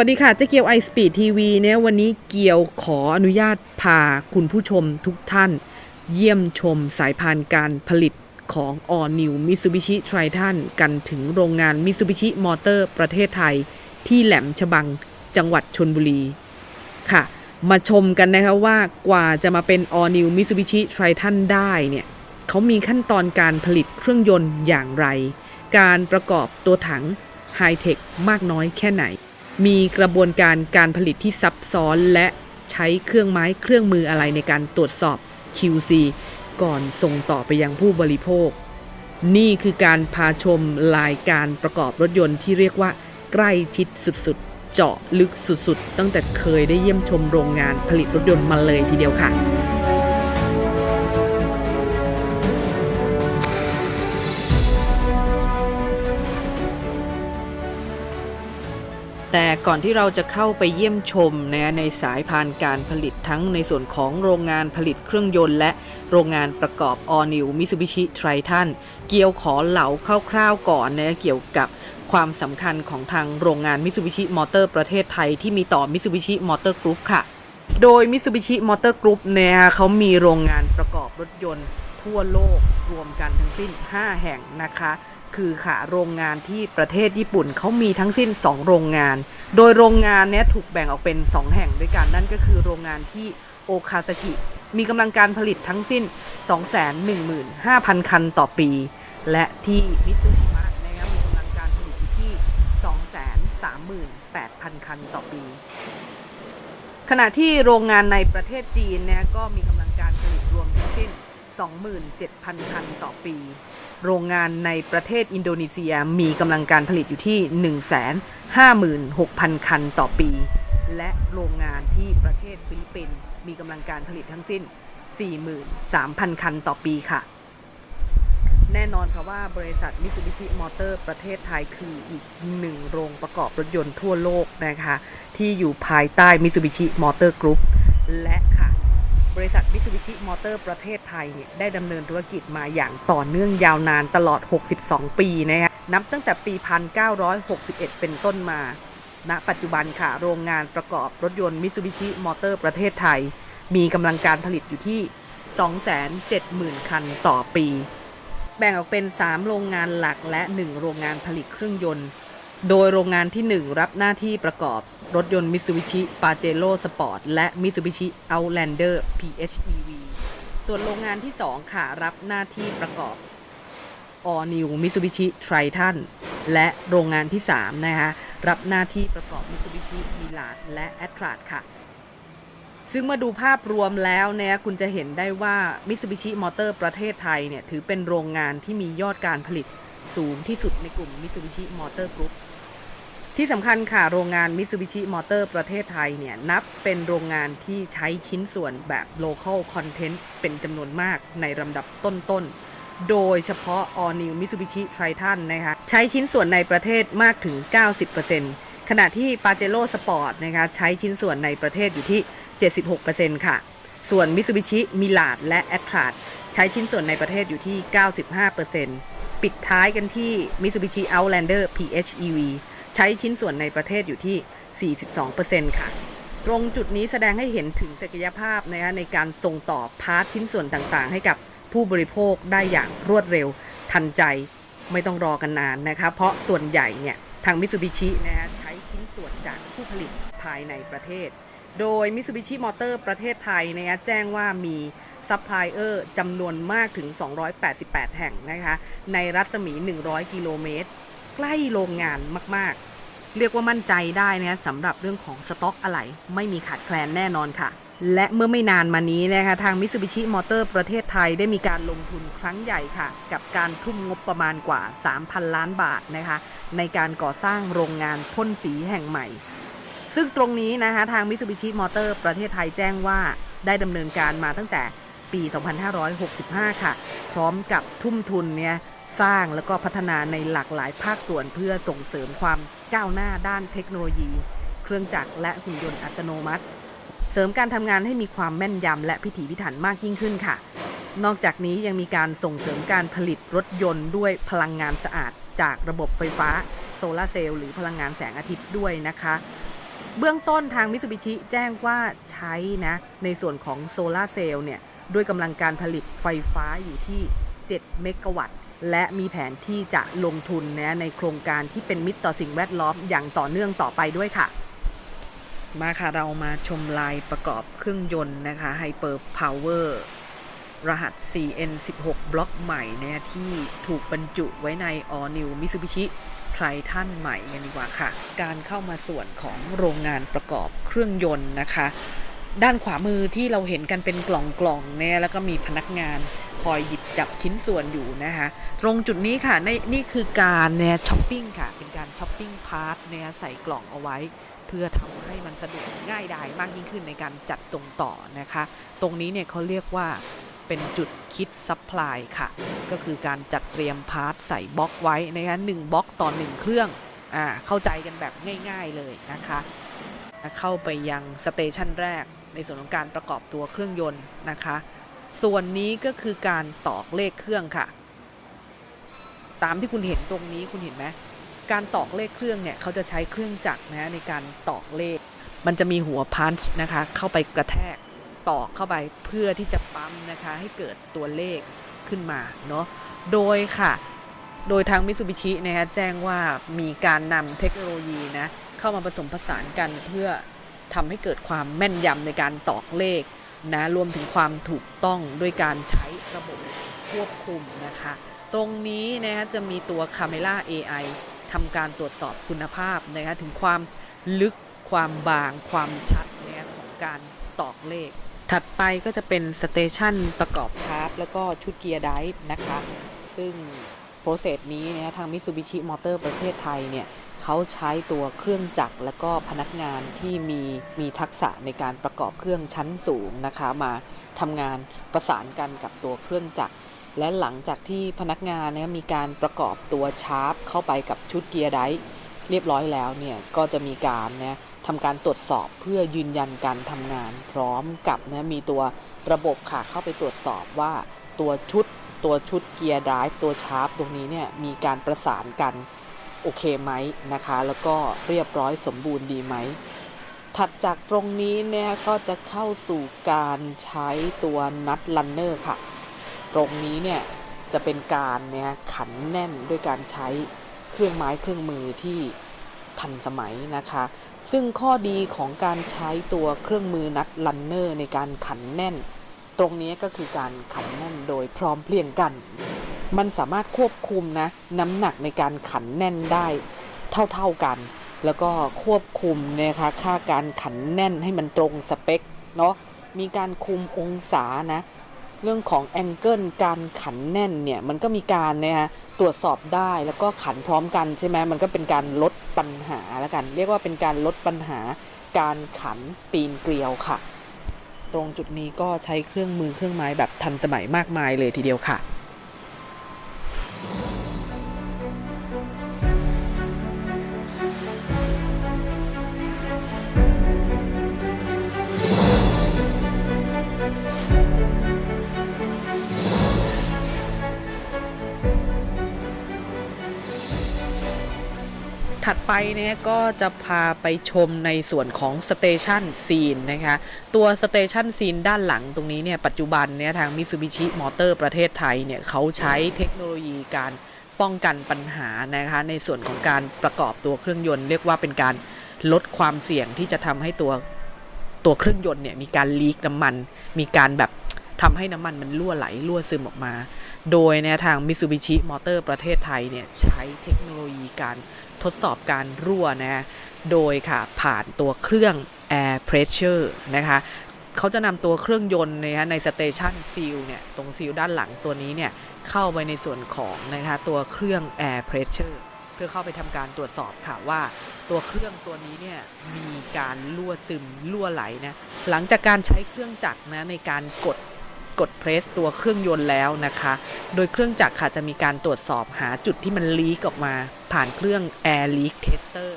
สวัสดีค่ะเจ๊เกียวไอสปีดทีวีเนี่ยวันนี้เกียวขออนุญาตพาคุณผู้ชมทุกท่าน เยี่ยมชมสายพานการผลิตของ All New Mitsubishi Triton กันถึงโรงงาน Mitsubishi Motor ประเทศไทย ที่แหลมฉบังจังหวัดชนบุรีค่ะ มาชมกันนะคะว่ากว่าจะมาเป็น All New Mitsubishi Triton ได้เนี่ยเขามีขั้นตอนการผลิตเครื่องยนต์อย่างไร การประกอบตัวถังไฮเทคมากน้อยแค่ไหน มีกระบวนการการผลิตที่ซับซ้อนและใช้เครื่องไม้เครื่องมืออะไรในการตรวจสอบ QC ก่อนส่งต่อไปยังผู้บริโภค นี่คือการพาชมลายการประกอบรถยนต์ที่เรียกว่า ใกล้ชิดสุดๆ เจาะลึกสุดๆ ตั้งแต่เคยได้เยี่ยมชมโรงงานผลิตรถยนต์มาเลยทีเดียวค่ะ ก่อนที่เราจะเข้าไปเยี่ยมชมนะในสายพานการผลิตทั้งในส่วนของโรงงานผลิตเครื่องยนต์ และโรงงานประกอบ All New Mitsubishi Triton เกี่ยวขอเหลาคร่าวๆก่อนนะเกี่ยวกับความสำคัญของทางโรงงาน Mitsubishi Motor ประเทศไทยที่มีต่อ Mitsubishi Motor Group ค่ะ โดย Mitsubishi Motor Group เนี่ยเขามีโรงงานประกอบรถยนต์ทั่วโลกรวมกันทั้งสิ้น 5 แห่งนะคะ คือค่ะโรงงานที่ประเทศญี่ปุ่นเขามีทั้งสิ้น 2 โรงงาน โดยโรงงานเนี้ยถูกแบ่งออกเป็น 2 แห่งด้วยกันนั่นก็คือโรงงานที่โอคาซากิมีกำลังการผลิตทั้งสิ้น 215,000 คันต่อปี และที่มิตซูชิมะนะครับมีกำลังการผลิตที่ 238,000 คันต่อปี ขณะที่โรงงานในประเทศจีนเนี่ยก็มีกำลังการผลิตรวมทั้งสิ้น 27,000 คันต่อปี โรงงานในประเทศอินโดนีเซียมีกำลังการผลิตอยู่ที่ 156,000 คันต่อปี และโรงงานที่ประเทศฟิลิปปินส์มีกำลังการผลิตทั้งสิ้น 43,000 คันต่อปีค่ะ แน่นอนค่ะว่าบริษัท Mitsubishi Motor ประเทศไทยคืออีกหนึ่งโรงประกอบรถยนต์ทั่วโลกนะคะ ที่อยู่ภายใต้ Mitsubishi Motor Group และค่ะ บริษัท Mitsubishi Motor ประเทศไทยเนี่ยได้ดำเนินธุรกิจมาอย่างต่อเนื่องยาวนานตลอด 62 ปีนะคะนับตั้งแต่ปี 1961 เป็นต้นมา ณ ปัจจุบันค่ะ โรงงานประกอบรถยนต์ Mitsubishi Motor ประเทศไทย มีกำลังการผลิตอยู่ที่ 270,000 คันต่อปี แบ่งออกเป็น 3 โรงงานหลักและ 1 โรงงานผลิตเครื่องยนต์ โดยโรงงานที่ 1 รับหน้าที่ประกอบ รถยนต์ Mitsubishi Pajero Sport และ Mitsubishi Outlander PHEV ส่วนโรงงานที่ 2 ค่ะ รับหน้าที่ประกอบ All New Mitsubishi Triton และโรงงานที่ 3 นะคะ รับหน้าที่ประกอบ Mitsubishi Mirage และ a t r a ค่ะ ซึ่งมาดูภาพรวมแล้วเนี่ยคุณจะเห็นได้ว่า Mitsubishi Motor ประเทศไทยเนี่ย ถือเป็นโรงงานที่มียอดการผลิตสูงที่สุดในกลุ่ม Mitsubishi Motor Group ที่สำคัญค่ะ โรงงาน Mitsubishi Motor ประเทศไทยเนี่ย นับเป็นโรงงานที่ใช้ชิ้นส่วนแบบ local content เป็นจำนวนมากในลำดับต้นๆ โดยเฉพาะ All New Mitsubishi Triton นะคะ ใช้ชิ้นส่วนในประเทศมากถึง 90%ขณะที่ Pajero Sport นะคะใช้ชิ้นส่วนในประเทศอยู่ที่ 76%ค่ะ ส่วน Mitsubishi Mirage และ a t r a ใช้ชิ้นส่วนในประเทศอยู่ที่ 95%ปิดท้ายกันที่ Mitsubishi Outlander PHEV ใช้ชิ้นส่วนในประเทศอยู่ที่ 42%ค่ะ ตรงจุดนี้แสดงให้เห็นถึงศักยภาพนะคะในการส่งต่อพาร์ทชิ้นส่วนต่างๆ ให้กับผู้บริโภคได้อย่างรวดเร็วทันใจไม่ต้องรอกันนานนะคะ เพราะส่วนใหญ่เนี่ยทาง Mitsubishi นะคะใช้ชิ้นส่วนจากผู้ผลิตภายในประเทศ โดย Mitsubishi Motor ประเทศไทยนะคะแจ้งว่ามีซัพพลายเออร์จำนวนมากถึง 288 แห่งนะคะ ในรัศมี 100 กิโลเมตร ใกล้โรงงานมาก ๆ เรียกว่ามั่นใจได้นะสำหรับเรื่องของสต็อกอะไหล่ไม่มีขาดแคลนแน่นอนค่ะ และเมื่อไม่นานมานี้นะคะทาง Mitsubishi Motor ประเทศไทยได้มีการลงทุนครั้งใหญ่ค่ะ กับการทุ่มงบประมาณกว่า 3,000 ล้านบาทนะคะ ในการก่อสร้างโรงงานพ่นสีแห่งใหม่ ซึ่งตรงนี้นะคะทาง Mitsubishi Motor ประเทศไทยแจ้งว่าได้ดำเนินการมาตั้งแต่ปี 2565 ค่ะ พร้อมกับทุ่มทุนเนี่ย สร้างแล้วก็พัฒนาในหลากหลายภาคส่วนเพื่อส่งเสริมความก้าวหน้าด้านเทคโนโลยี เครื่องจักรและหุ่นยนต์อัตโนมัติ เสริมการทำงานให้มีความแม่นยำและพิถีพิถันมากยิ่งขึ้นค่ะ นอกจากนี้ยังมีการส่งเสริมการผลิตรถยนต์ด้วยพลังงานสะอาด จากระบบไฟฟ้าโซลาเซลล์หรือพลังงานแสงอาทิตย์ด้วยนะคะ เบื้องต้นทางมิ t ูบิชิแจ้งว่าใช้นะในส่วนของโซลาเซลล์เนี่ยด้วยกำลังการผลิตไฟฟ้าอยู่ที่ 7 เมกะวัตต์ และมีแผนที่จะลงทุนนะในโครงการที่เป็นมิตรต่อสิ่งแวดล้อมอย่างต่อเนื่องต่อไปด้วยค่ะ มาค่ะ เรามาชมลายประกอบเครื่องยนต์นะคะ Hyper Power รหัส CN16 บล็อกใหม่นี่ยที่ถูกบรรจุไว้ใน All New Mitsubishi ไทรทันใหม่กันดีกว่าค่ะ การเข้ามาส่วนของโรงงานประกอบเครื่องยนต์นะคะ ด้านขวามือที่เราเห็นกันเป็นกล่องๆเนี่ยแล้วก็มีพนักงานคอยหยิบจับชิ้นส่วนอยู่นะคะตรงจุดนี้ค่ะในนี่คือการเนี่ยช้อปปิ้งค่ะ เป็นการช้อปปิ้งพาร์ทเนี่ยใส่กล่องเอาไว้ เพื่อทำให้มันสะดวกง่ายดายมากยิ่งขึ้นในการจัดส่งต่อนะคะ ตรงนี้เนี่ยเขาเรียกว่าเป็นจุดคิดซัพพลายค่ะ ก็คือการจัดเตรียมพาร์ทใส่บล็อกไว้นะคะหนึ่งบล็อกต่อหนึ่งเครื่องอ่าเข้าใจกันแบบง่าย ๆเลยนะคะ เข้าไปยังสเตชันแรก ในส่วนของการประกอบตัวเครื่องยนต์นะคะ ส่วนนี้ก็คือการตอกเลขเครื่องค่ะ ตามที่คุณเห็นตรงนี้คุณเห็นไหมการตอกเลขเครื่องเนี่ยเขาจะใช้เครื่องจักรนะในการตอกเลข มันจะมีหัวพันช์นะคะเข้าไปกระแทกตอกเข้าไปเพื่อที่จะปั๊มนะคะให้เกิดตัวเลขขึ้นมาเนาะโดยค่ะโดยทางมิ t ซูบิชินะคะแจ้งว่ามีการนำเทคโนโลยีนะเข้ามาผสมผสานกันเพื่อ ทำให้เกิดความแม่นยำในการตอกเลขนะรวมถึงความถูกต้องด้วยการใช้ระบบควบคุมนะคะ ตรงนี้นะคะจะมีตัว Camera AI ทำการตรวจสอบคุณภาพนะคะถึงความลึกความบางความชัดนะคะของการตอกเลข ถัดไปก็จะเป็นสเตชันประกอบชาร์ปแล้วก็ชุดเกียร์ไดฟ์นะคะ ซึ่งโปรเซสนี้นะทาง Mitsubishi Motor ประเทศไทยเนี่ย เขาใช้ตัวเครื่องจักรและก็พนักงานที่มีมีทักษะในการประกอบเครื่องชั้นสูงนะคะ มาทำงานประสานกันกับตัวเครื่องจักร และหลังจากที่พนักงานเนี่ยมีการประกอบตัวชาร์ปเข้าไปกับชุดเกียร์ไดฟ์เรียบร้อยแล้วเนี่ยก็จะมีการเนี่ยทำการตรวจสอบเพื่อยืนยันการทำงาน พร้อมกับนะมีตัวระบบค่ะเข้าไปตรวจสอบว่าตัวชุด ตัวชุดเกียร์ไดรฟ์ตัวชาร์ปตรงนี้เนี่ยมีการประสานกัน โอเคไหมนะคะ แล้วก็เรียบร้อยสมบูรณ์ดีไหม ถัดจากตรงนี้เนี่ยก็จะเข้าสู่การใช้ตัวนัดลันเนอร์ค่ะ ตรงนี้เนี่ยจะเป็นการเนี่ยขันแน่นด้วยการใช้เครื่องไม้เครื่องมือที่ทันสมัยนะคะ ซึ่งข้อดีของการใช้ตัวเครื่องมือนัดลันเนอร์ในการขันแน่น ตรงนี้ก็คือการขันแน่นโดยพร้อมเพรียงกัน มันสามารถควบคุมนะน้ำหนักในการขันแน่นได้เท่าๆกัน แล้วก็ควบคุมนะคะค่าการขันแน่นให้มันตรงสเปคเนาะมีการคุมองศานะเรื่องของแองเกิลการขันแน่นเนี่ยมันก็มีการนะฮะตรวจสอบได้แล้วก็ขันพร้อมกันใช่ไหมมันก็เป็นการลดปัญหาแล้วกัน เรียกว่าเป็นการลดปัญหาการขันปีนเกลียวค่ะ ตรงจุดนี้ก็ใช้เครื่องมือเครื่องไม้แบบทันสมัยมากมายเลยทีเดียวค่ะ ถัดไปเนี่ยก็จะพาไปชมในส่วนของสเตชันซีนนะคะตัวสเตชันซีนด้านหลังตรงนี้เนี่ยปัจจุบันเนี่ยทาง Mitsubishi Motor ประเทศไทยเนี่ยเขาใช้เทคโนโลยีการป้องกันปัญหานะคะในส่วนของการประกอบตัวเครื่องยนต์ เรียกว่าเป็นการลดความเสี่ยงที่จะทำให้ตัวตัวเครื่องยนต์เนี่ยมีการลีกน้ำมัน มีการแบบทำให้น้ำมันมันรั่วไหลรั่วซึมออกมา โดยเนี่ยทาง Mitsubishi Motor ประเทศไทยเนี่ยใช้เทคโนโลยีการ ทดสอบการรั่วนะโดยค่ะผ่านตัวเครื่อง Air Pressure นะคะเขาจะนำตัวเครื่องยนต์นะในสเตชันซีลเนี่ยตรงซีลด้านหลังตัวนี้เนี่ยเข้าไปในส่วนของนะคะตัวเครื่อง Air Pressure เพื่อเข้าไปทำการตรวจสอบค่ะว่าตัวเครื่องตัวนี้เนี่ยมีการรั่วซึมรั่วไหลนะหลังจากการใช้เครื่องจักรนะในการกด กดเพรสตัวเครื่องยนต์แล้วนะคะ โดยเครื่องจักรค่ะจะมีการตรวจสอบหาจุดที่มันลีกออกมา ผ่านเครื่อง Air Leak Tester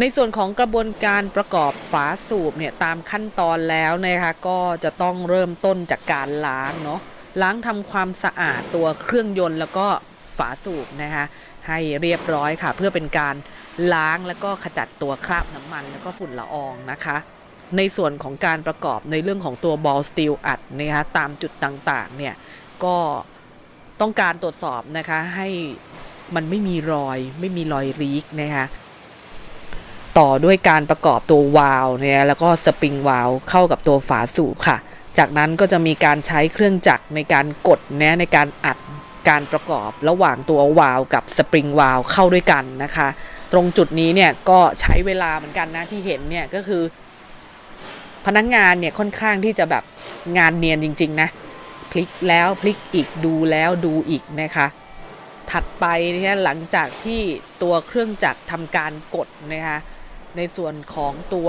ในส่วนของกระบวนการประกอบฝาสูบเนี่ยตามขั้นตอนแล้วนะคะก็จะต้องเริ่มต้นจากการล้างเนาะล้างทำความสะอาดตัวเครื่องยนต์แล้วก็ฝาสูบนะคะให้เรียบร้อยค่ะ เพื่อเป็นการล้างแล้วก็ขจัดตัวคราบน้ำมัน แล้วก็ฝุ่นละอองนะคะ ในส่วนของการประกอบในเรื่องของตัวบอลสตีลอัดนะคะตามจุดต่างๆเนี่ยก็ต้องการตรวจสอบนะคะให้มันไม่มีรอยไม่มีรอยรีกนะคะต่อด้วยการประกอบตัววาล์วเนี่ยแล้วก็สปริงวาล์วเข้ากับตัวฝาสูบค่ะ จากนั้นก็จะมีการใช้เครื่องจักรในการกดนะในการอัดการประกอบระหว่างตัววาล์วกับสปริงวาล์วเข้าด้วยกันนะคะ ตรงจุดนี้เนี่ยก็ใช้เวลาเหมือนกันนะที่เห็นเนี่ยก็คือ พนักงานเนี่ยค่อนข้างที่จะแบบงานเนียนจริง ๆ นะ พลิกแล้วพลิกอีกดูแล้วดูอีกนะคะ ถัดไปเนี่ยหลังจากที่ตัวเครื่องจักรทำการกดนะคะในส่วนของตัว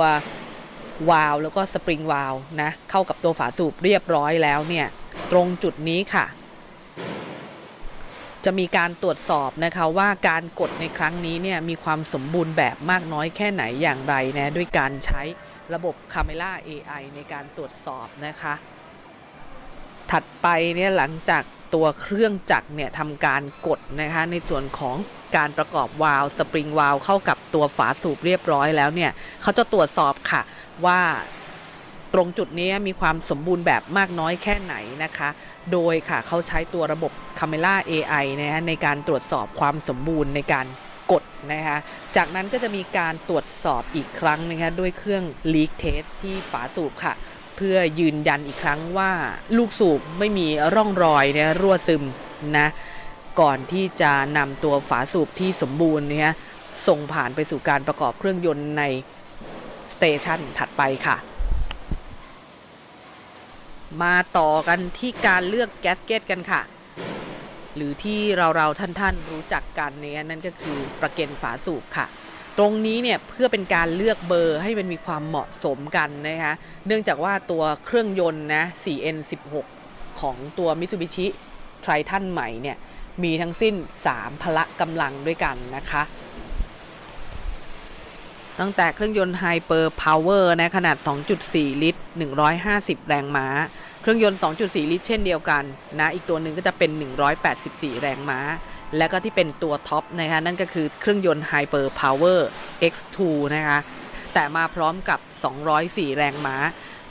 วาล์วแล้วก็สปริงวาล์วนะเข้ากับตัวฝาสูบเรียบร้อยแล้วเนี่ยตรงจุดนี้ค่ะ จะมีการตรวจสอบนะคะว่าการกดในครั้งนี้เนี่ยมีความสมบูรณ์แบบมากน้อยแค่ไหนอย่างไรนะด้วยการใช้ ระบบ Camera AI ในการตรวจสอบนะคะ ถัดไปเนี่ยหลังจากตัวเครื่องจักรเนี่ยทำการกดนะคะในส่วนของการประกอบวาล์วสปริงวาล์วเข้ากับตัวฝาสูบเรียบร้อยแล้วเนี่ยเขาจะตรวจสอบค่ะว่าตรงจุดนี้มีความสมบูรณ์แบบมากน้อยแค่ไหนนะคะ โดยค่ะเขาใช้ตัวระบบ Camera AI นะฮะในการตรวจสอบความสมบูรณ์ในการกดนะคะ จากนั้นก็จะมีการตรวจสอบอีกครั้งนะคะด้วยเครื่อง leak test ที่ฝาสูบค่ะ เพื่อยืนยันอีกครั้งว่าลูกสูบไม่มีร่องรอยเนี่ยรั่วซึมนะก่อนที่จะนำตัวฝาสูบที่สมบูรณ์เนี่ยส่งผ่านไปสู่การประกอบเครื่องยนต์ในสเตชันถัดไปค่ะ มาต่อกันที่การเลือกแก๊สเกตกันค่ะ หรือที่เราๆท่านๆรู้จักกันเนี่ยนั่นก็คือประเก็นฝาสูบค่ะ ตรงนี้เนี่ยเพื่อเป็นการเลือกเบอร์ให้มันมีความเหมาะสมกันนะคะเนื่องจากว่าตัวเครื่องยนต์นะ 4N16 ของตัว Mitsubishi Triton ใหม่เนี่ยมีทั้งสิ้น 3 พละกำลังด้วยกันนะคะ ตั้งแต่เครื่องยนต์ Hyper Power นะขนาด 2.4 ลิตร 150 แรงม้า เครื่องยนต์ 2.4 ลิตรเช่นเดียวกันนะอีกตัวหนึ่งก็จะเป็น 184 แรงม้า และก็ที่เป็นตัวท็อปนะคะนั่นก็คือเครื่องยนต์ Hyper Power X2 นะคะแต่มาพร้อมกับ 204 แรงม้า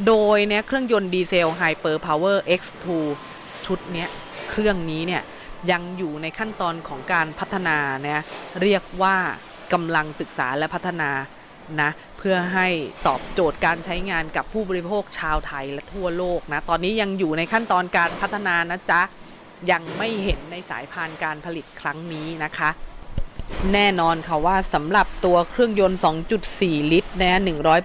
โดยเนี่ยเครื่องยนต์ดีเซล Hyper Power X2 ชุดเนี้ยเครื่องนี้เนี่ยยังอยู่ในขั้นตอนของการพัฒนาเนี่ยเรียกว่ากำลังศึกษาและพัฒนานะ เพื่อให้ตอบโจทย์การใช้งานกับผู้บริโภคชาวไทยและทั่วโลกนะ ตอนนี้ยังอยู่ในขั้นตอนการพัฒนานะจ๊ะ ยังไม่เห็นในสายพานการผลิตครั้งนี้นะคะ แน่นอนค่ะว่าสำหรับตัวเครื่องยนต์ 2.4 ลิตรนะ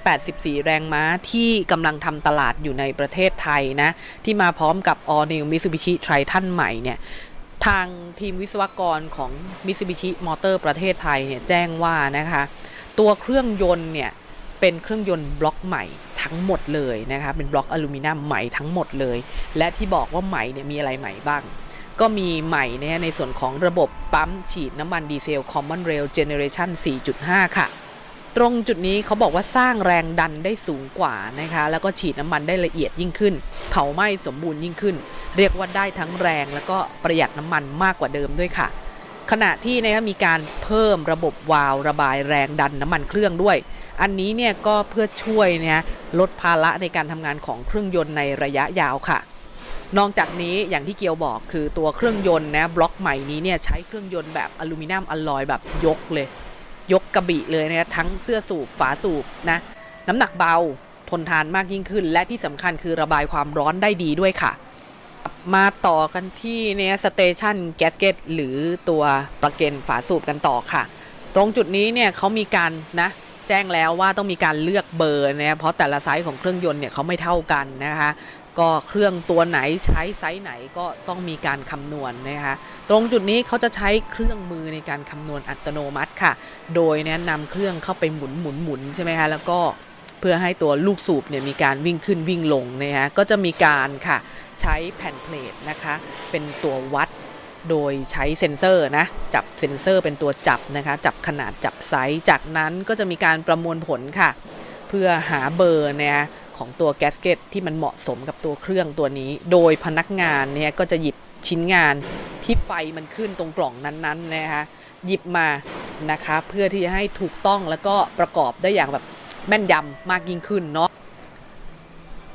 184 แรงม้าที่กำลังทำตลาดอยู่ในประเทศไทยนะ ที่มาพร้อมกับ All New Mitsubishi Triton ใหม่เนี่ยทางทีมวิศวกรของ Mitsubishi Motor ประเทศไทยเนี่ยแจ้งว่านะคะ ตัวเครื่องยนต์เนี่ย เป็นเครื่องยนต์บล็อกใหม่ทั้งหมดเลยนะคะเป็นบล็อกอลูมิเนียมใหม่ทั้งหมดเลย และที่บอกว่าใหม่เนี่ยมีอะไรใหม่บ้าง ก็มีใหม่เนี่ยในส่วนของระบบปั๊มฉีดน้ำมันดีเซล Common Rail Generation 4.5 ค่ะ ตรงจุดนี้เขาบอกว่าสร้างแรงดันได้สูงกว่านะคะแล้วก็ฉีดน้ำมันได้ละเอียดยิ่งขึ้น เผาไหม้สมบูรณ์ยิ่งขึ้น เรียกว่าได้ทั้งแรงแล้วก็ประหยัดน้ำมันมากกว่าเดิมด้วยค่ะขณะที่นะคะมีการเพิ่มระบบวาล์วระบายแรงดันน้ำมันเครื่องด้วย อันนี้เนี่ยก็เพื่อช่วยเนี่ยลดภาระในการทำงานของเครื่องยนต์ในระยะยาวค่ะ นอกจากนี้อย่างที่เกียวบอกคือตัวเครื่องยนต์นะบล็อกใหม่นี้เนี่ยใช้เครื่องยนต์แบบอลูมิเนียมอลลอยแบบยกเลย ยกกระบี่เลยนะทั้งเสื้อสูบฝาสูบนะน้ำหนักเบาทนทานมากยิ่งขึ้น และที่สำคัญคือระบายความร้อนได้ดีด้วยค่ะ มาต่อกันที่เนี่ยสเตชันแกสเกตหรือตัวประเก็นฝาสูบกันต่อค่ะ ตรงจุดนี้เนี่ยเขามีการนะ จ้งแล้วว่าต้องมีการเลือกเบอร์นะเพราะแต่ละไซส์ของเครื่องยนต์เนี่ยเขาไม่เท่ากันนะคะก็เครื่องตัวไหนใช้ไซส์ไหนก็ต้องมีการคำนวณนะคะตรงจุดนี้เขาจะใช้เครื่องมือในการคำนวณอัตโนมัติค่ะ โดยแนะนำเครื่องเข้าไปหมุนหมุนหมุนใช่ไหมคะแล้วก็เพื่อให้ตัวลูกสูบเนี่ยมีการวิ่งขึ้นวิ่งลงนะคะก็จะมีการค่ะใช้แผ่นเพลทนะคะ เป็นตัววัด โดยใช้เซ็นเซอร์นะจับเซ็นเซอร์เป็นตัวจับนะคะจับขนาดจับไซส์จากนั้นก็จะมีการประมวลผลค่ะ เพื่อหาเบอร์เนี่ยของตัวแกสเกตที่มันเหมาะสมกับตัวเครื่องตัวนี้ โดยพนักงานเนี่ยก็จะหยิบชิ้นงานที่ไฟมันขึ้นตรงกล่องนั้นๆนะคะหยิบมานะคะเพื่อที่จะให้ถูกต้องแล้วก็ประกอบได้อย่างแบบแม่นยำมากยิ่งขึ้นเนาะ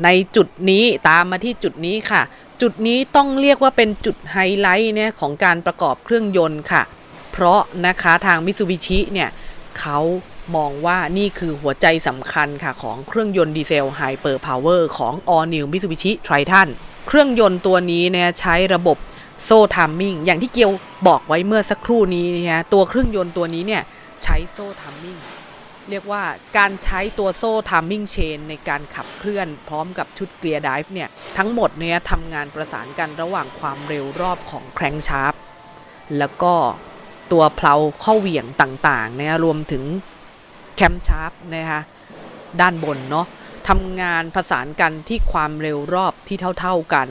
ในจุดนี้ตามมาที่จุดนี้ค่ะ จุดนี้ต้องเรียกว่าเป็นจุดไฮไลท์เนี่ยของการประกอบเครื่องยนต์ค่ะ เพราะนะคะทางมิซูบิชิเนี่ยเขามองว่านี่คือหัวใจสำคัญค่ะของเครื่องยนต์ดีเซลไฮเปอร์พาวเวอร์ของ All New Mitsubishi Triton เครื่องยนต์ตัวนี้เนี่ยใช้ระบบโซ่ทัมมิ่งอย่างที่เกียวบอกไว้เมื่อสักครู่นี้นะตัวเครื่องยนต์ตัวนี้เนี่ยใช้โซ่ทัมมิ่ง เรียกว่าการใช้ตัวโซ่ทัมมิ่งเชนในการขับเคลื่อนพร้อมกับชุดเกียร์ไดฟ์เนี่ยทั้งหมดเนี่ยทำงานประสานกันระหว่างความเร็วรอบของแครงชาร์ปแล้วก็ตัวเพลาข้อเหวี่ยงต่างๆนะรวมถึงแคมชาร์ปนะคะด้านบนเนาะทำงานประสานกันที่ความเร็วรอบที่เท่า ๆกัน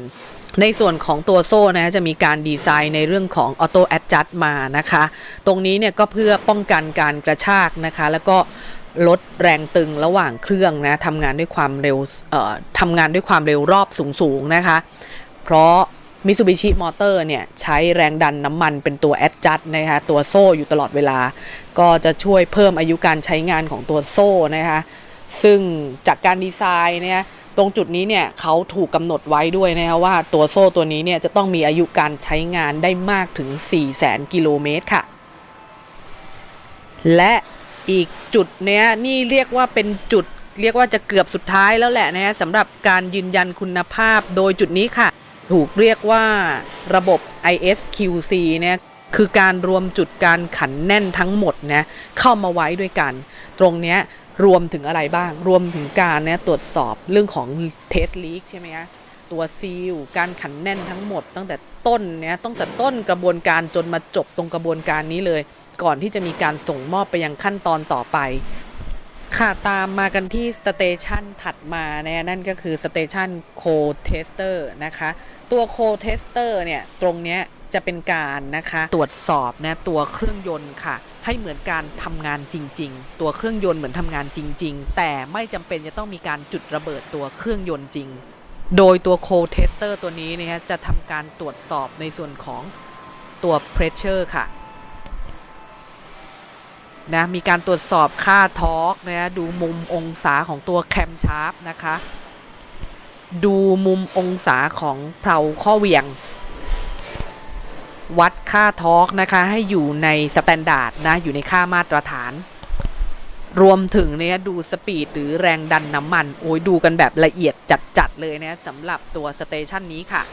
ในส่วนของตัวโซ่นะจะมีการดีไซน์ในเรื่องของออโต้แอดจัดมานะคะ ตรงนี้เนี่ยก็เพื่อป้องกันการกระชากนะคะ แล้วก็ลดแรงตึงระหว่างเครื่องนะทำงานด้วยความเร็วทำงานด้วยความเร็วรอบสูงๆนะคะ เพราะ Mitsubishi Motor เนี่ยใช้แรงดันน้ำมันเป็นตัวแอดจัดนะคะตัวโซ่อยู่ตลอดเวลา ก็จะช่วยเพิ่มอายุการใช้งานของตัวโซ่นะคะ ซึ่งจากการดีไซน์เนี่ย ตรงจุดนี้เนี่ยเขาถูกกำหนดไว้ด้วยนะคะว่าตัวโซ่ตัวนี้เนี่ยจะต้องมีอายุการใช้งานได้มากถึง 4 0 0 0 0 0 กิโลเมตรค่ะ และอีกจุดเนี้ยนี่เรียกว่าเป็นจุดเรียกว่าจะเกือบสุดท้ายแล้วแหละนะฮะสำหรับการยืนยันคุณภาพโดยจุดนี้ค่ะ ถูกเรียกว่าระบบ ISQC เนี่ยคือการรวมจุดการขันแน่นทั้งหมดนะเข้ามาไว้ด้วยกัน ตรงเนี้ย รวมถึงอะไรบ้าง รวมถึงการเนี่ยตรวจสอบเรื่องของเทสลีกใช่ไหมคะตัวซีลการขันแน่นทั้งหมด ตั้งแต่ต้นเนี่ยตั้งแต่ต้นกระบวนการจนมาจบตรงกระบวนการนี้เลย ก่อนที่จะมีการส่งมอบไปยังขั้นตอนต่อไป ค่ะตามมากันที่สเตชันถัดมาเนี่ยนั่นก็คือสเตชันโคเทสเตอร์นะคะตัวโคเทสเตอร์เนี่ยตรงเนี้ยจะเป็นการนะคะตรวจสอบนะตัวเครื่องยนต์ค่ะ ให้เหมือนการทำงานจริง ๆ ตัวเครื่องยนต์เหมือนทำงานจริง ๆ แต่ไม่จำเป็นจะต้องมีการจุดระเบิดตัวเครื่องยนต์จริง โดยตัวโคเทสเตอร์ตัวนี้เนี่ยจะทำการตรวจสอบในส่วนของตัว pressure ค่ะนะมีการตรวจสอบค่าทอร์กนะดูมุมองศาของตัวแคมชาร์ปนะคะ ดูมุมองศาของเพลาข้อเหวี่ยง วัดค่าทอร์กนะคะให้อยู่ในสแตนดาร์ดนะอยู่ในค่ามาตรฐาน รวมถึงเนี่ยดูสปีดหรือแรงดันน้ำมัน โอ้ยดูกันแบบละเอียดจัด ๆ เลยนะสำหรับตัวสเตชันนี้ค่ะ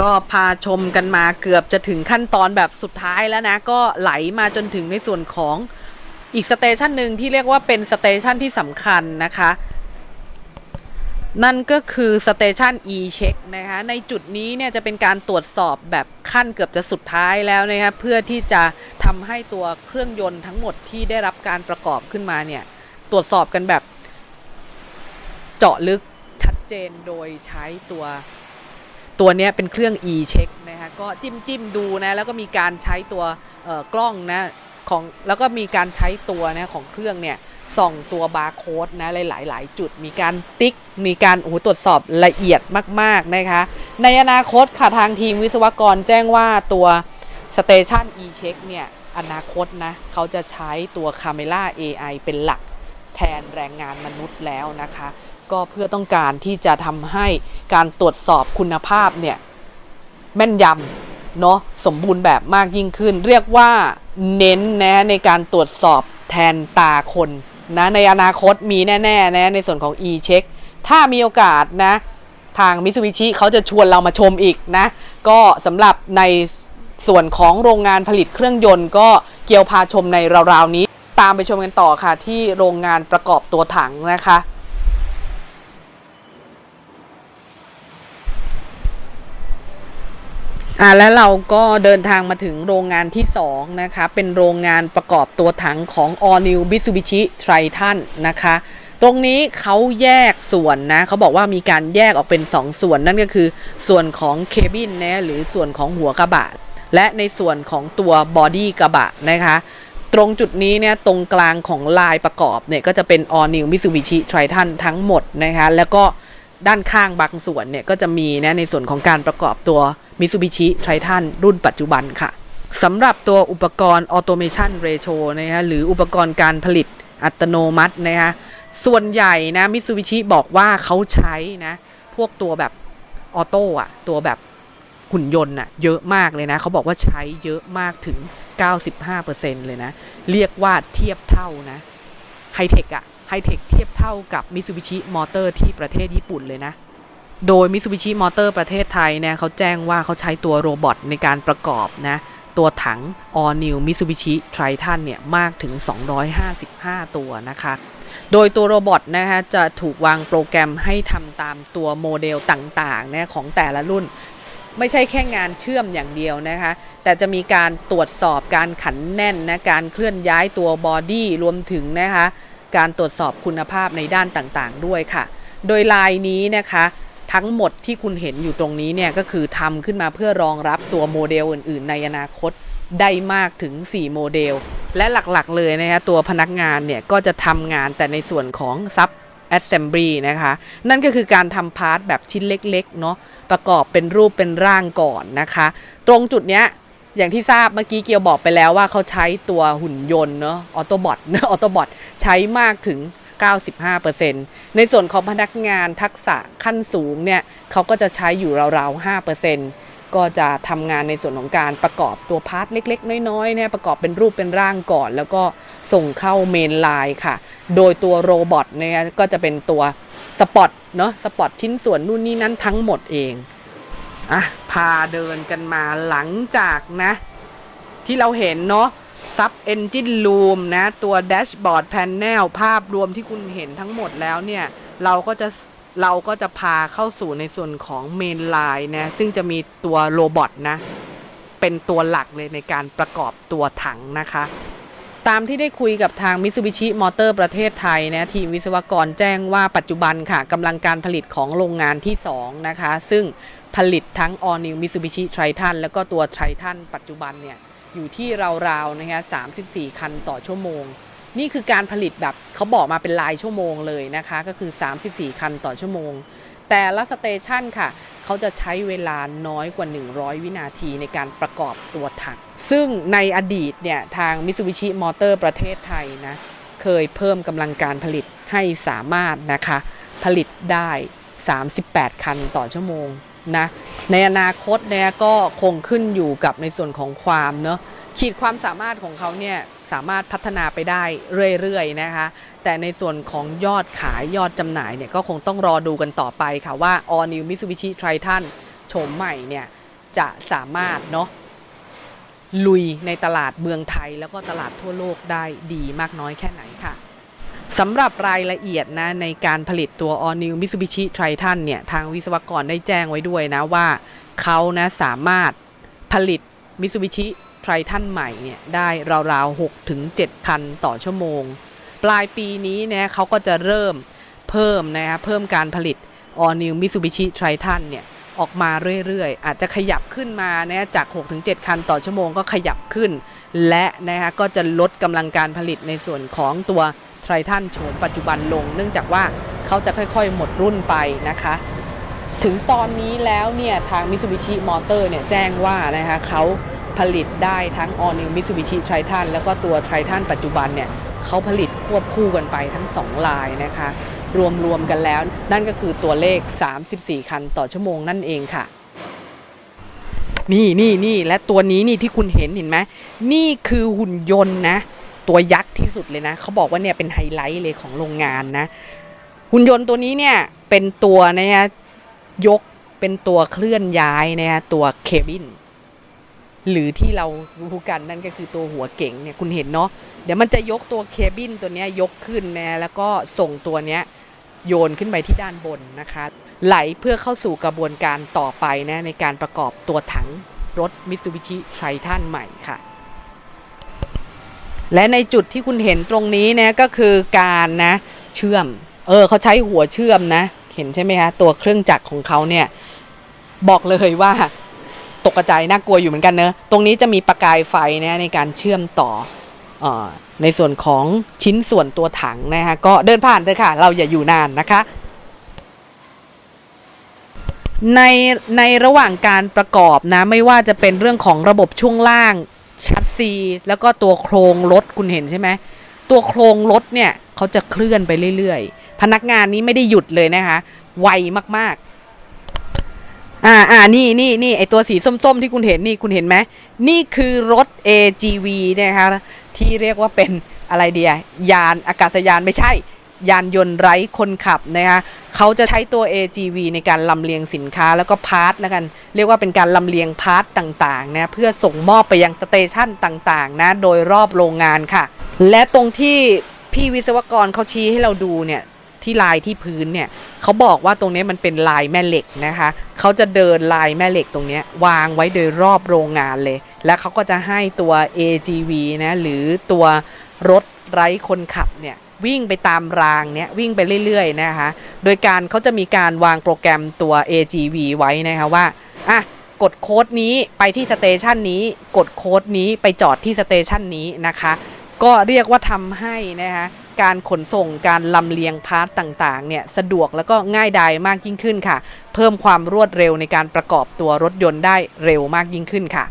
ก็พาชมกันมาเกือบจะถึงขั้นตอนแบบสุดท้ายแล้วนะ ก็ไหลมาจนถึงในส่วนของอีกสเตชันหนึ่งที่เรียกว่าเป็นสเตชันที่สำคัญนะคะ นั่นก็คือสเตชัน e-check นะคะ ในจุดนี้เนี่ยจะเป็นการตรวจสอบแบบขั้นเกือบจะสุดท้ายแล้วนะคะเพื่อที่จะทำให้ตัวเครื่องยนต์ทั้งหมดที่ได้รับการประกอบขึ้นมาเนี่ย ตรวจสอบกันแบบเจาะลึกชัดเจนโดยใช้ตัวตัวนี้เป็นเครื่อง e-check นะคะก็จิ้มจิ้มดูนะ แล้วก็มีการใช้ตัวกล้องนะของแล้วก็มีการใช้ตัวนะของเครื่องเนี่ย ส่องตัวบาร์โค้ดนะหลาย ๆ จุดมีการติ๊ก มีการโอ้โหตรวจสอบละเอียดมาก ๆ นะคะ ในอนาคตค่ะทางทีมวิศวกรแจ้งว่าตัวสเตชัน e-check เนี่ย อนาคตนะเขาจะใช้ตัว Camera AI เป็นหลักแทนแรงงานมนุษย์แล้วนะคะ ก็เพื่อต้องการที่จะทำให้การตรวจสอบคุณภาพเนี่ย แม่นยำเนาะสมบูรณ์แบบมากยิ่งขึ้น เรียกว่าเน้นนะในการตรวจสอบแทนตาคน นะในอนาคตมีแน่ๆนะในส่วนของ e-check ถ้ามีโอกาสนะทางมิ t ซูบิชิเขาจะชวนเรามาชมอีกนะ ก็สำหรับในส่วนของโรงงานผลิตเครื่องยนต์ ก็เกียวพาชมในราวๆนี้ ตามไปชมกันต่อค่ะที่โรงงานประกอบตัวถังนะคะ อ่าแล้วเราก็เดินทางมาถึงโรงงานที่ 2 นะคะ เป็นโรงงานประกอบตัวถังของ All New Mitsubishi Triton นะคะ ตรงนี้เขาแยกส่วนนะเขาบอกว่ามีการแยกออกเป็น2ส่วนนั่นก็คือส่วนของเคบินนะหรือส่วนของหัวกระบะ และในส่วนของตัวบอดี้กระบะนะคะตรงจุดนี้เนี่ยตรงกลางของลายประกอบเนี่ยก็จะเป็น All New Mitsubishi Triton ทั้งหมดนะคะแล้วก็ด้านข้างบางส่วนเนี่ยก็จะมีนะในส่วนของการประกอบตัว Mitsubishi Triton รุ่นปัจจุบันค่ะสำหรับตัวอุปกรณ์ Automation Ratio นะฮะหรืออุปกรณ์การผลิตอัตโนมัตินะฮะส่วนใหญ่นะมิ t ซูบิชิบอกว่าเขาใช้นะพวกตัวแบบออโต้อะตัวแบบหุ่นยนต์อะเยอะมากเลยนะ เขาบอกว่าใช้เยอะมากถึง 95%เลยนะ เรียกว่าเทียบเท่านะไฮเทคอะไฮเทคเทียบเท่ากับมิ t ซูบิชิมอเตอร์ที่ประเทศญี่ปุ่นเลยนะ โดยมิ t ซูบิชิมอเตอร์ประเทศไทยเนี่ยเขาแจ้งว่าเขาใช้ตัวโรบอทในการประกอบนะ ตัวถัง All New Mitsubishi Triton เนี่ยมากถึง 255 ตัวนะคะ โดยตัวโรบอทนะคะจะถูกวางโปรแกรมให้ทำตามตัวโมเดลต่างๆนะของแต่ละรุ่นไม่ใช่แค่งานเชื่อมอย่างเดียวนะคะ แต่จะมีการตรวจสอบการขันแน่นนะ การเคลื่อนย้ายตัวบอดี้รวมถึงนะคะ การตรวจสอบคุณภาพในด้านต่างๆด้วยค่ะ โดยลายนี้นะคะ ทั้งหมดที่คุณเห็นอยู่ตรงนี้เนี่ยก็คือทำขึ้นมาเพื่อรองรับตัวโมเดลอื่น ๆ ในอนาคตได้มากถึง 4 โมเดล และหลักๆเลยนะคะตัวพนักงานเนี่ยก็จะทำงานแต่ในส่วนของ sub assembly นะคะ นั่นก็คือการทำพาร์ทแบบชิ้นเล็กๆเนาะประกอบเป็นรูปเป็นร่างก่อนนะคะ ตรงจุดเนี้ยอย่างที่ทราบเมื่อกี้เกียวบอกไปแล้วว่าเขาใช้ตัวหุ่นยนต์เนาะออโตบอทเนาะออโตบอทใช้มากถึง 95%ในส่วนของพนักงานทักษะขั้นสูงเนี่ยเขาก็จะใช้อยู่ราวๆ5%ก็จะทำงานในส่วนของการประกอบตัวพาร์ทเล็ก ๆ น้อยๆเนี่ยประกอบเป็นรูปเป็นร่างก่อน แล้วก็ส่งเข้าเมนไลน์ค่ะ โดยตัวโรบอทเนี่ยก็จะเป็นตัวสปอตเนาะสปอตชิ้นส่วนนู่นนี่นั่นทั้งหมดเองอะพาเดินกันมาหลังจากนะ ที่เราเห็นเนาะ ซับเอนจินลูมนะ ตัวแดชบอร์ดแพนเนลภาพรวมที่คุณเห็นทั้งหมดแล้วเนี่ย เราก็จะเราก็จะพาเข้าสู่ในส่วนของเมนไลน์นะ ซึ่งจะมีตัวโรบอทนะ เป็นตัวหลักเลยในการประกอบตัวถังนะคะ ตามที่ได้คุยกับทาง Mitsubishi Motor ประเทศไทยนะทีมวิศวกรแจ้งว่าปัจจุบันค่ะกำลังการผลิตของโรงงานที่ 2 นะคะ ซึ่งผลิตทั้ง All New Mitsubishi Triton แล้วก็ตัว Triton ปัจจุบันเนี่ย อยู่ที่ราวๆนะคะ34 คันต่อชั่วโมง นี่คือการผลิตแบบเขาบอกมาเป็นรายชั่วโมงเลยนะคะ ก็คือ 34 คันต่อชั่วโมง แต่ละสเตชันค่ะ เขาจะใช้เวลาน้อยกว่า 100 วินาทีในการประกอบตัวถัง ซึ่งในอดีตเนี่ย ทาง Mitsubishi Motor ประเทศไทยนะ เคยเพิ่มกำลังการผลิตให้สามารถนะคะ ผลิตได้ 38 คันต่อชั่วโมง นะในอนาคตเนี่ยก็คงขึ้นอยู่กับในส่วนของความเนาะขีดความสามารถของเขาเนี่ยสามารถพัฒนาไปได้เรื่อยๆนะคะ แต่ในส่วนของยอดขายยอดจำหน่ายเนี่ยก็คงต้องรอดูกันต่อไปค่ะว่า All New Mitsubishi Triton โฉมใหม่เนี่ยจะสามารถเนาะลุยในตลาดเมืองไทยแล้วก็ตลาดทั่วโลกได้ดีมากน้อยแค่ไหนค่ะ สำหรับรายละเอียดนะในการผลิตตัว All New Mitsubishi Triton เนี่ยทางวิศวกรได้แจ้งไว้ด้วยนะว่าเขานะสามารถผลิต Mitsubishi Triton ใหม่เนี่ยได้ราวๆ6ถึง7คันต่อชั่วโมง ปลายปีนี้นะเขาก็จะเริ่มเพิ่มนะคะเพิ่มการผลิต All New Mitsubishi Triton เนี่ยออกมาเรื่อยๆ อาจจะขยับขึ้นมานะจาก 6-7 คันต่อชั่วโมงก็ขยับขึ้น และนะคะก็จะลดกำลังการผลิตในส่วนของตัว ไททันโฉมปัจจุบันลง เนื่องจากว่าเขาจะค่อยๆ หมดรุ่นไปนะคะ ถึงตอนนี้แล้วเนี่ยทาง Mitsubishi Motor เนี่ยแจ้งว่านะคะเขาผลิตได้ทั้ง All New Mitsubishi Triton แล้วก็ตัว Triton ปัจจุบันเนี่ยเขาผลิตควบคู่กันไปทั้ง 2 ลายนะคะ รวมๆกันแล้ว นั่นก็คือตัวเลข 34 คันต่อชั่วโมงนั่นเองค่ะ นี่นี่นี่และตัวนี้นี่ที่คุณเห็นเห็นไหมนี่คือหุ่นยนต์นะ ตัวยักษ์ที่สุดเลยนะเขาบอกว่าเนี่ยเป็นไฮไลท์เลยของโรงงานนะ หุ่นยนต์ตัวนี้เนี่ยเป็นตัวนะฮะยกเป็นตัวเคลื่อนย้ายนะฮะตัวเคบินหรือที่เรารู้กันนั่นก็คือตัวหัวเก๋งเนี่ยคุณเห็นเนาะเดี๋ยวมันจะยกตัวเคบินตัวนี้ยกขึ้นนะแล้วก็ส่งตัวเนี้ยโยนขึ้นไปที่ด้านบนนะคะ ไหลเพื่อเข้าสู่กระบวนการต่อไปนะในการประกอบตัวถังรถ Mitsubishi Triton ใหม่ค่ะ และในจุดที่คุณเห็นตรงนี้นะก็คือการนะเชื่อม เออเขาใช้หัวเชื่อมนะ เห็นใช่ไหมคะตัวเครื่องจักรของเขาเนี่ยบอกเลยว่าตกใจน่ากลัวอยู่เหมือนกันเนอะตรงนี้จะมีประกายไฟนะในการเชื่อมต่อออในส่วนของชิ้นส่วนตัวถังนะคะก็เดินผ่านเลยค่ะ เราอย่าอยู่นานนะคะ ในในระหว่างการประกอบนะไม่ว่าจะเป็นเรื่องของระบบช่วงล่าง ชัดซีแล้วก็ตัวโครงรถคุณเห็นใช่ไหมตัวโครงรถเนี่ยเขาจะเคลื่อนไปเรื่อยๆ พนักงานนี้ไม่ได้หยุดเลยนะคะ ไวมากๆ อ่าอ่านี่นี่นี่ไอตัวสีส้มๆ ที่คุณเห็นนี่คุณเห็นไหมนี่คือรถ AGV นะคะที่เรียกว่าเป็นอะไรเดียยานอากาศยานไม่ใช่ ยานยนต์ไร้คนขับนะคะเขาจะใช้ตัว AGV ในการลำเลียงสินค้าแล้วก็พาร์ทนะกัน เรียกว่าเป็นการลำเลียงพาร์ทต่างๆนะเพื่อส่งมอบไปยังสเตชันต่างๆนะโดยรอบโรงงานค่ะ และตรงที่พี่วิศวกรเขาชี้ให้เราดูเนี่ยที่ลายที่พื้นเนี่ยเขาบอกว่าตรงนี้มันเป็นลายแม่เหล็กนะคะเขาจะเดินลายแม่เหล็กตรงนี้วางไว้โดยรอบโรงงานเลย แล้วเขาก็จะให้ตัว AGV นะหรือตัวรถไร้คนขับเนี่ย วิ่งไปตามรางเนี่ยวิ่งไปเรื่อยๆนะคะ โดยการเขาจะมีการวางโปรแกรมตัว AGV ไว้นะคะว่าอะกดโค้ดนี้ไปที่สเตชันนี้กดโค้ดนี้ไปจอดที่สเตชันนี้นะคะ ก็เรียกว่าทำให้นะคะการขนส่งการลำเลียงพาร์ตต่างๆเนี่ยสะดวกแล้วก็ง่ายดายมากยิ่งขึ้นค่ะ เพิ่มความรวดเร็วในการประกอบตัวรถยนต์ได้เร็วมากยิ่งขึ้นค่ะ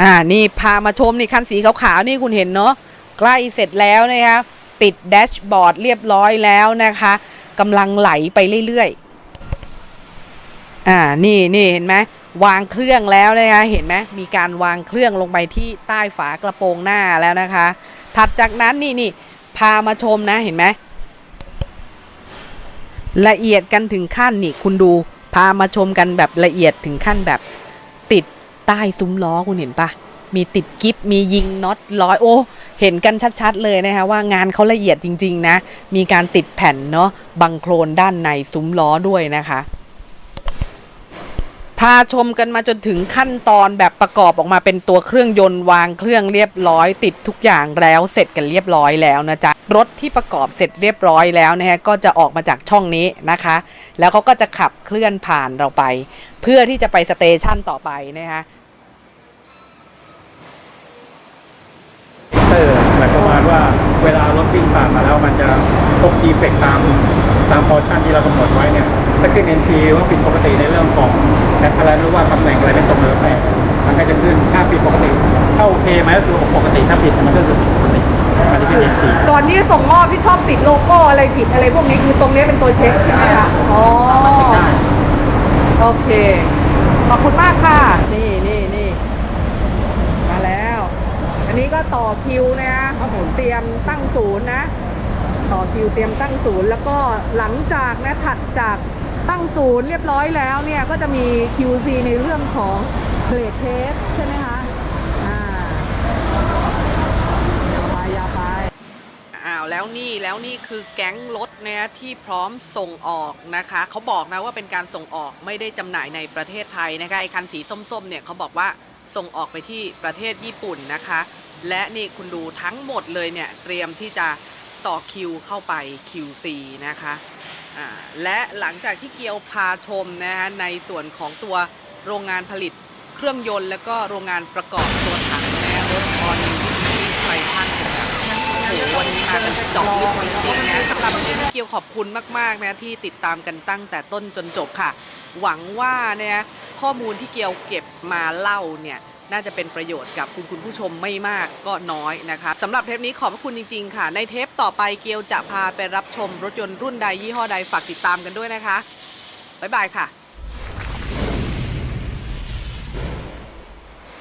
อ่านี่พามาชมนี่คันสีขาวๆนี่คุณเห็นเนาะ ใกล้เสร็จแล้วนะคะติดแดชบอร์ดเรียบร้อยแล้วนะคะกำลังไหลไปเรื่อยๆ อ่า นี่นี่เห็นไหมวางเครื่องแล้วนะคะเห็นไหมมีการวางเครื่องลงไปที่ใต้ฝากระโปรงหน้าแล้วนะคะ ถัดจากนั้นนี่นี่พามาชมนะเห็นไหมละเอียดกันถึงขั้นนี่คุณดูพามาชมกันแบบละเอียดถึงขั้นแบบ ติดใต้ซุ้มล้อคุณเห็นปะมีติดกิฟมียิงน็อตร้อยโอ้ เห็นกันชัดๆเลยนะคะว่างานเขาละเอียดจริง ๆ นะ มีการติดแผ่นเนาะบังโครนด้านในซุ้มล้อด้วยนะคะพาชมกันมาจนถึงขั้นตอนแบบประกอบออกมาเป็นตัวเครื่องยนต์วางเครื่องเรียบร้อย ติดทุกอย่างแล้วเสร็จกันเรียบร้อยแล้วนะจ๊ะรถที่ประกอบเสร็จเรียบร้อยแล้วนะฮะก็จะออกมาจากช่องนี้นะคะ แล้วเขาก็จะขับเคลื่อนผ่านเราไป เพื่อที่จะไปสเตชันต่อไปนะคะ เตอร์ห มายความว่าว่าเวลารถวิ่งผ่านมาแล้วมันจะพบดีเฟกตามตามพอร์ชั่นที่เรากำหนดไว้เนี่ยถ้าขึ้น NT ว่าผิดปกติในเรื่องของแอปอะไรหรือว่าตำแหน่งอะไรไม่ตรงเลยแต่มันก็จะขึ้นถ้าผิดปกติถ้าโอเคไหมก็คือปกติถ้าผิดมันก็คือผิดปกติอันนี้คือ NT ก่อนที่จะส่งมอบที่ชอบติดโลโก้อะไรผิดอะไรพวกนี้คือตรงนี้เป็นตัวเช็คใช่ไหมคะอ๋อสามารถเช็คได้โอเคขอบคุณมากค่ะนี่นี่นี่มาแล้ว อั นี้ก็ต่อคิวนะครับผมเตรียมตั้งศูนย์นะ ต่อคิวเตรียมตั้งศูนย์แล้วก็หลังจากนะถัดจากตั้งศูนย์เรียบร้อยแล้วเนี่ยก็จะมี QC ในเรื่องของเพลทเทสใช่ไหมคะอ่ายาไปยาไปอ้าวแล้วนี่แล้วนี่คือแก๊งรถเนี่ยที่พร้อมส่งออกนะคะเขาบอกนะว่าเป็นการส่งออกไม่ได้จำหน่ายในประเทศไทยนะคะไอ้คันสีส้มๆเนี่ยเขาบอกว่าส่งออกไปที่ประเทศญี่ปุ่นนะคะ และนี่คุณดูทั้งหมดเลยเนี่ยเตรียมที่จะต่อคิวเข้าไป QC นะคะและหลังจากที่เกียวพาชมนะคะในส่วนของตัวโรงงานผลิตเครื่องยนต์ แล้วก็โรงงานประกอบตัวถังแม่รถออนที่ไททันกันโอ้โหวันนี้มากันจอกลึกจริงๆนะสำหรับเกียวขอบคุณมากๆนะที่ติดตามกันตั้งแต่ต้นจนจบค่ะ หวังว่าเนี่ยข้อมูลที่เกียวเก็บมาเล่าเนี่ย น่าจะเป็นประโยชน์กับคุณคุณผู้ชมไม่มากก็น้อยนะคะสำหรับเทปนี้ขอบพระคุณจริง ๆ ค่ะ ในเทปต่อไปเกียวจะพาไปรับชมรถยนต์รุ่นใดยี่ห้อใดฝากติดตามกันด้วยนะคะบ๊ายบายค่ะ